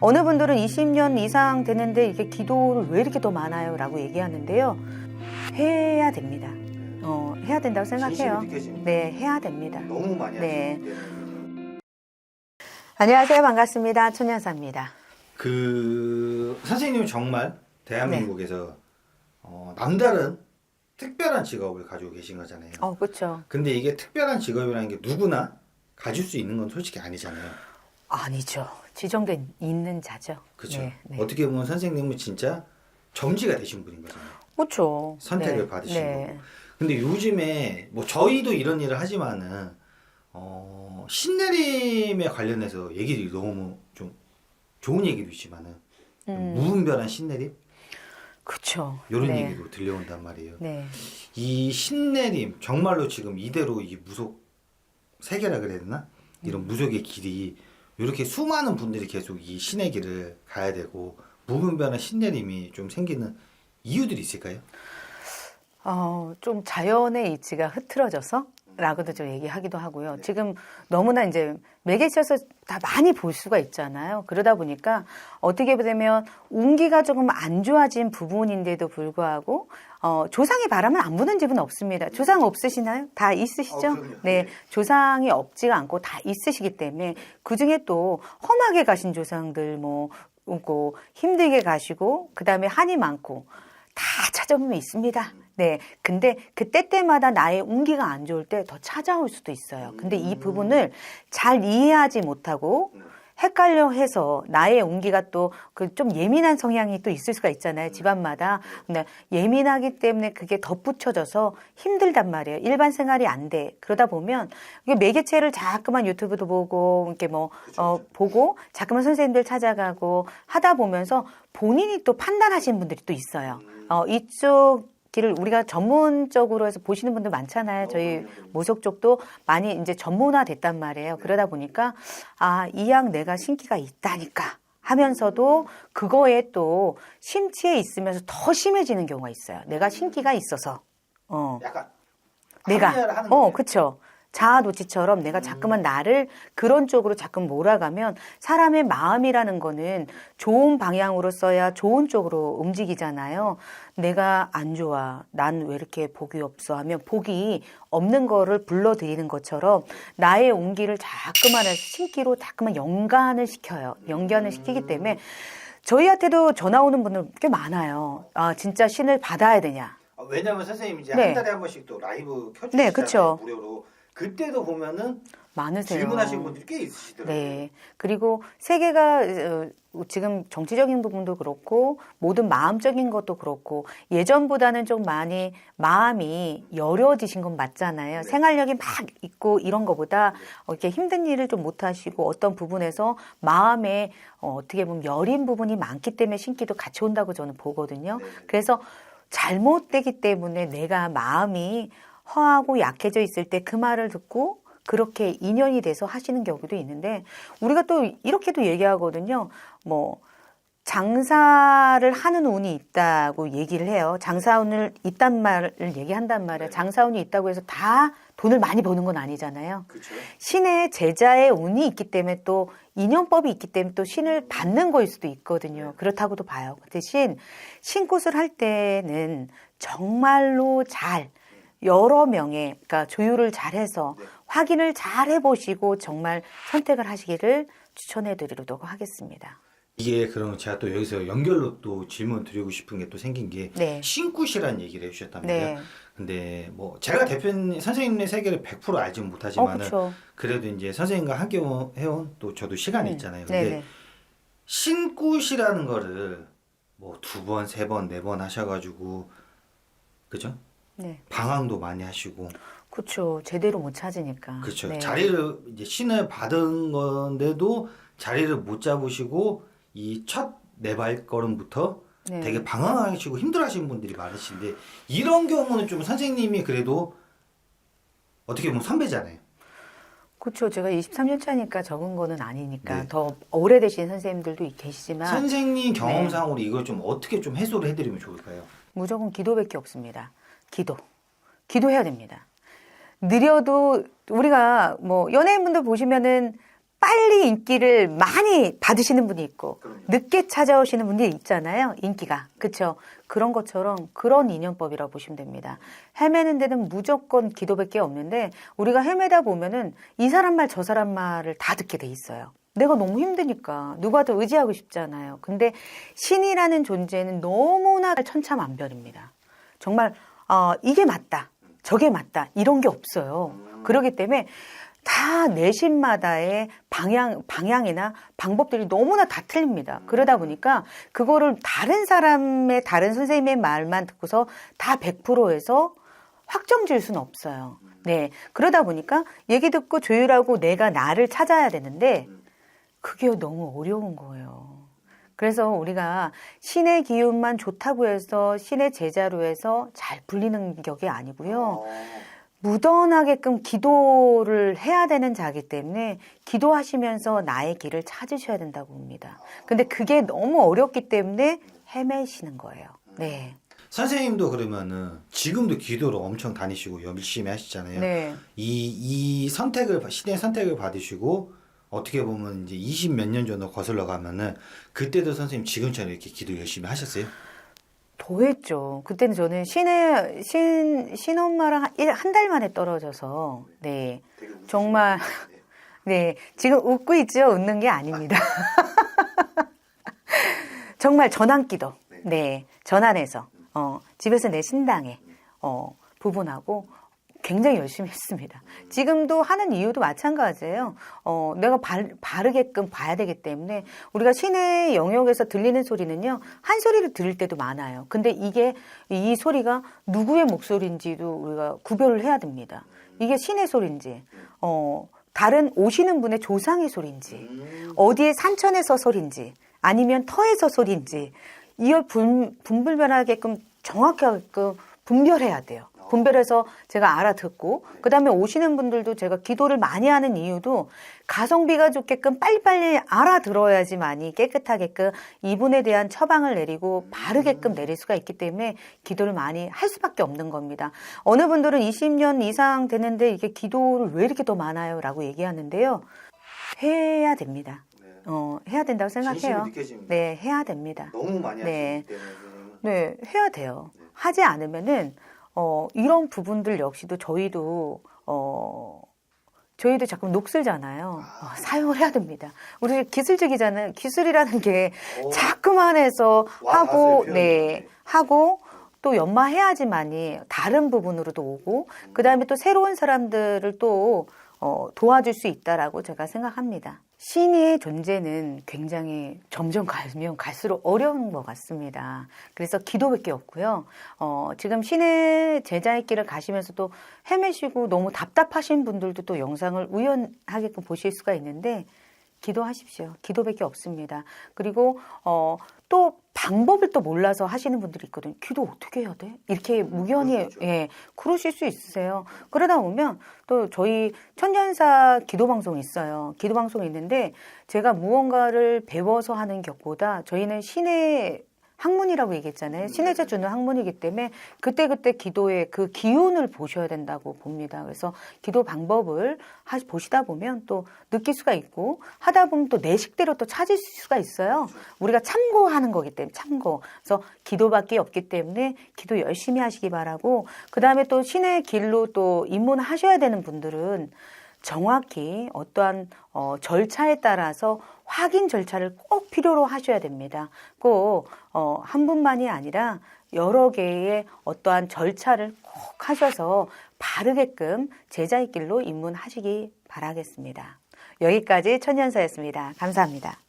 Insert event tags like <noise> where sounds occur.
어느 분들은 20년 이상 되는데 이게 기도를 왜 이렇게 더 많아요? 라고 얘기하는데요. 해야 됩니다. 어, 해야 된다고 생각해요. 네, 해야 됩니다. 너무 많이 네. 하시는데 안녕하세요. 반갑습니다. 천연사입니다. 그 선생님은 정말 대한민국에서 네. 어, 남다른 특별한 직업을 가지고 계신 거잖아요. 어, 그렇죠. 근데 이게 특별한 직업이라는 게 누구나 가질 수 있는 건 솔직히 아니잖아요. 아니죠. 지정된 있는 자죠. 그렇죠. 네, 네. 어떻게 보면 선생님은 진짜 점지가 되신 분인 거잖아요. 그렇죠. 선택을 네, 받으신 네. 거고. 근데 요즘에 뭐 저희도 이런 일을 하지만은 어, 신내림에 관련해서 얘기들이 너무 좀 좋은 얘기도 있지만은 음. 무분별한 신내림 그렇죠. 이런 네. 얘기도 들려온단 말이에요. 네. 이 신내림 정말로 지금 이대로 이 무속 세계라 그래야 되나 이런 음. 무속의 길이 이렇게 수많은 분들이 계속 이 신의 길을 가야 되고 무분별한 신내림이 좀 생기는 이유들이 있을까요? 어, 좀 자연의 이치가 흐트러져서 라고도 좀 얘기하기도 하고요. 지금 너무나 이제 매개쳐서 다 많이 볼 수가 있잖아요. 그러다 보니까 어떻게 보면 운기가 조금 안 좋아진 부분인데도 불구하고 어, 조상의 바람은 안 부는 집은 없습니다. 조상 없으시나요? 다 있으시죠? 어. 네. 네. 조상이 없지가 않고 다 있으시기 때문에 그 중에 또 험하게 가신 조상들 뭐, 있고 힘들게 가시고 그 다음에 한이 많고 다 찾아보면 있습니다. 네. 근데 그때 때마다 나의 운기가 안 좋을 때 더 찾아올 수도 있어요. 근데 이 부분을 잘 이해하지 못하고 헷갈려 해서 나의 운기가 또 그 좀 예민한 성향이 또 있을 수가 있잖아요. 집안마다. 근데 예민하기 때문에 그게 덧붙여져서 힘들단 말이에요. 일반 생활이 안 돼. 그러다 보면 이게 매개체를 자꾸만 유튜브도 보고 이렇게 뭐 어, 보고 자꾸만 선생님들 찾아가고 하다 보면서 본인이 또 판단하시는 분들이 또 있어요. 어, 이쪽 길을 우리가 전문적으로 해서 보시는 분들 많잖아요. 저희 모속 쪽도 많이 이제 전문화 됐단 말이에요. 그러다 보니까 아, 이양 내가 신기가 있다니까 하면서도 그거에 또 심취해 있으면서 더 심해지는 경우가 있어요. 내가 신기가 있어서. 어. 약간 내가 어 거예요. 그쵸 자아도취처럼 내가 자꾸만 나를 그런 쪽으로 자꾸 몰아가면 사람의 마음이라는 거는 좋은 방향으로 써야 좋은 쪽으로 움직이잖아요. 내가 안 좋아. 난 왜 이렇게 복이 없어 하면 복이 없는 거를 불러들이는 것처럼 나의 운기를 자꾸만 신기로 자꾸만 연관을 시켜요. 연관을 시키기 때문에 저희한테도 전화 오는 분들 꽤 많아요. 아, 진짜 신을 받아야 되냐. 아, 왜냐면 선생님 이제 네. 한 달에 한 번씩 또 라이브 켜주시잖아요 네, 그쵸. 무료로 그때도 보면은 많으세요. 질문하시는 분들이 꽤 있으시더라고요. 네. 그리고 세계가 어, 지금 정치적인 부분도 그렇고 모든 마음적인 것도 그렇고 예전보다는 좀 많이 마음이 여려지신 건 맞잖아요. 네. 생활력이 막 있고 이런 거보다 어, 이렇게 힘든 일을 좀 못 하시고 어떤 부분에서 마음에 어, 어떻게 보면 여린 부분이 많기 때문에 신기도 같이 온다고 저는 보거든요. 네. 그래서 잘못되기 때문에 내가 마음이 허하고 약해져 있을 때 그 말을 듣고 그렇게 인연이 돼서 하시는 경우도 있는데 우리가 또 이렇게도 얘기하거든요. 뭐 장사를 하는 운이 있다고 얘기를 해요. 장사운을 있단 말을 얘기한단 말이에요. 네. 장사운이 있다고 해서 다 돈을 많이 버는 건 아니잖아요. 그렇죠. 신의 제자의 운이 있기 때문에 또 인연법이 있기 때문에 또 신을 받는 거일 수도 있거든요. 그렇다고도 봐요. 그 대신 신굿을 할 때는 정말로 잘 여러 명의 그러니까 조율을 잘해서 네. 확인을 잘 해보시고 정말 선택을 하시기를 추천해드리도록 하겠습니다. 이게 그럼 제가 또 여기서 연결로 또 질문 드리고 싶은 게 또 생긴 게 네. 신굿이라는 얘기를 해주셨단 말이에요. 네. 근데 뭐 제가 대표님 선생님의 세계를 100% 알지는 어, 못하지만은 그렇죠. 그래도 이제 선생님과 함께 해온 또 저도 시간이 있잖아요. 근데 네네. 신굿이라는 거를 뭐 두 번, 세 번, 네 번 하셔가지고 그죠? 네. 방황도 많이 하시고 그렇죠. 제대로 못 찾으니까. 그렇죠. 네. 자리를 이제 신을 받은 건데도 자리를 못 잡으시고 이첫네 발걸음부터 네. 되게 방황하시고 힘들어하시는 분들이 많으신데 이런 경우는 좀 선생님이 그래도 어떻게 보면 선배잖아요. 그렇죠. 제가 23년 차니까 적은 거는 아니니까 네. 더 오래되신 선생님들도 계시지만 선생님 네. 경험상으로 이걸 좀 어떻게 좀 해소를 해드리면 좋을까요? 무조건 기도밖에 없습니다. 기도. 기도해야 됩니다. 느려도 우리가 뭐 연예인분들 보시면은 빨리 인기를 많이 받으시는 분이 있고. 늦게 찾아오시는 분들이 있잖아요. 인기가. 그렇죠? 그런 것처럼 그런 인연법이라고 보시면 됩니다. 헤매는 데는 무조건 기도밖에 없는데 우리가 헤매다 보면은 이 사람 말 저 사람 말을 다 듣게 돼 있어요. 내가 너무 힘드니까 누구한테 의지하고 싶잖아요. 근데 신이라는 존재는 너무나 천차만별입니다. 정말 어, 이게 맞다, 저게 맞다 이런 게 없어요. 그렇기 때문에 다 내신마다의 방향 방향이나 방법들이 너무나 다 틀립니다. 그러다 보니까 그거를 다른 사람의 다른 선생님의 말만 듣고서 다 100%에서 확정 지을 수는 없어요. 네. 그러다 보니까 얘기 듣고 조율하고 내가 나를 찾아야 되는데 그게 너무 어려운 거예요. 그래서 우리가 신의 기운만 좋다고 해서 신의 제자로 해서 잘 불리는 격이 아니고요. 무던하게끔 기도를 해야 되는 자기 때문에 기도하시면서 나의 길을 찾으셔야 된다고 봅니다. 근데 그게 너무 어렵기 때문에 헤매시는 거예요. 네. 선생님도 그러면은 지금도 기도를 엄청 다니시고 열심히 하시잖아요. 네. 이, 이 선택을, 신의 선택을 받으시고, 어떻게 보면 이제 20 몇 년 전으로 거슬러 가면은, 그때도 선생님 지금처럼 이렇게 기도 열심히 하셨어요? 더 했죠. 그때는 저는 신의, 신, 신엄마랑 한달 만에 떨어져서, 네. 정말, 네. 지금 웃고 있죠? 웃는 게 아닙니다. <laughs> 정말 전환기도. 네. 전환해서, 어, 집에서 내 신당에, 어, 부분하고 굉장히 열심히 했습니다. 지금도 하는 이유도 마찬가지예요. 어, 내가 바, 바르게끔 봐야 되기 때문에 우리가 신의 영역에서 들리는 소리는요, 한 소리를 들을 때도 많아요. 근데 이게, 이 소리가 누구의 목소리인지도 우리가 구별을 해야 됩니다. 이게 신의 소리인지, 어, 다른 오시는 분의 조상의 소리인지, 어디에 산천에서 소리인지, 아니면 터에서 소리인지, 이걸 분, 분별하게끔 정확하게끔 분별해야 돼요. 분별해서 제가 알아듣고 그 다음에 오시는 분들도 제가 기도를 많이 하는 이유도 가성비가 좋게끔 빨리빨리 알아들어야지만이 깨끗하게끔 이분에 대한 처방을 내리고 바르게끔 내릴 수가 있기 때문에 기도를 많이 할 수밖에 없는 겁니다. 어느 분들은 20년 이상 되는데 이게 기도를 왜 이렇게 더 많아요? 라고 얘기하는데요. 해야 됩니다. 어, 해야 된다고 생각해요. 네, 해야 됩니다. 너무 많이 네. 하시기 때문에 네, 해야 돼요. 하지 않으면은 어 이런 부분들 역시도 저희도 어 저희도 자꾸 녹슬잖아요. 어, 사용을 해야 됩니다. 우리 기술직이잖아요. 기술이라는 게 오. 자꾸만 해서 와, 하고 네. 하고 또 연마해야지만이 다른 부분으로도 오고 그 다음에 또 새로운 사람들을 또 어, 도와줄 수 있다라고 제가 생각합니다. 신의 존재는 굉장히 점점 가면 갈수록 어려운 것 같습니다. 그래서 기도밖에 없고요. 어, 지금 신의 제자의 길을 가시면서도 헤매시고 너무 답답하신 분들도 또 영상을 우연하게끔 보실 수가 있는데 기도하십시오. 기도밖에 없습니다. 그리고 어, 또 방법을 또 몰라서 하시는 분들이 있거든요. 기도 어떻게 해야 돼? 이렇게 무견히. 예 그러실 수 있으세요. 그러다 보면 또 저희 천년사 기도 방송이 있어요. 기도 방송이 있는데 제가 무언가를 배워서 하는 격보다 저희는 신의 학문이라고 얘기했잖아요. 신의자 주는 학문이기 때문에 그때그때 기도의 그 기운을 보셔야 된다고 봅니다. 그래서 기도 방법을 하, 보시다 보면 또 느낄 수가 있고 하다 보면 또 내 식대로 또 찾을 수가 있어요. 우리가 참고하는 거기 때문에 참고. 그래서 기도밖에 없기 때문에 기도 열심히 하시기 바라고 그 다음에 또 신의 길로 또 입문하셔야 되는 분들은 정확히 어떠한 어, 절차에 따라서 확인 절차를 꼭 필요로 하셔야 됩니다. 꼭 어, 한 분만이 아니라 여러 개의 어떠한 절차를 꼭 하셔서 바르게끔 제자의 길로 입문하시기 바라겠습니다. 여기까지 천년사였습니다. 감사합니다.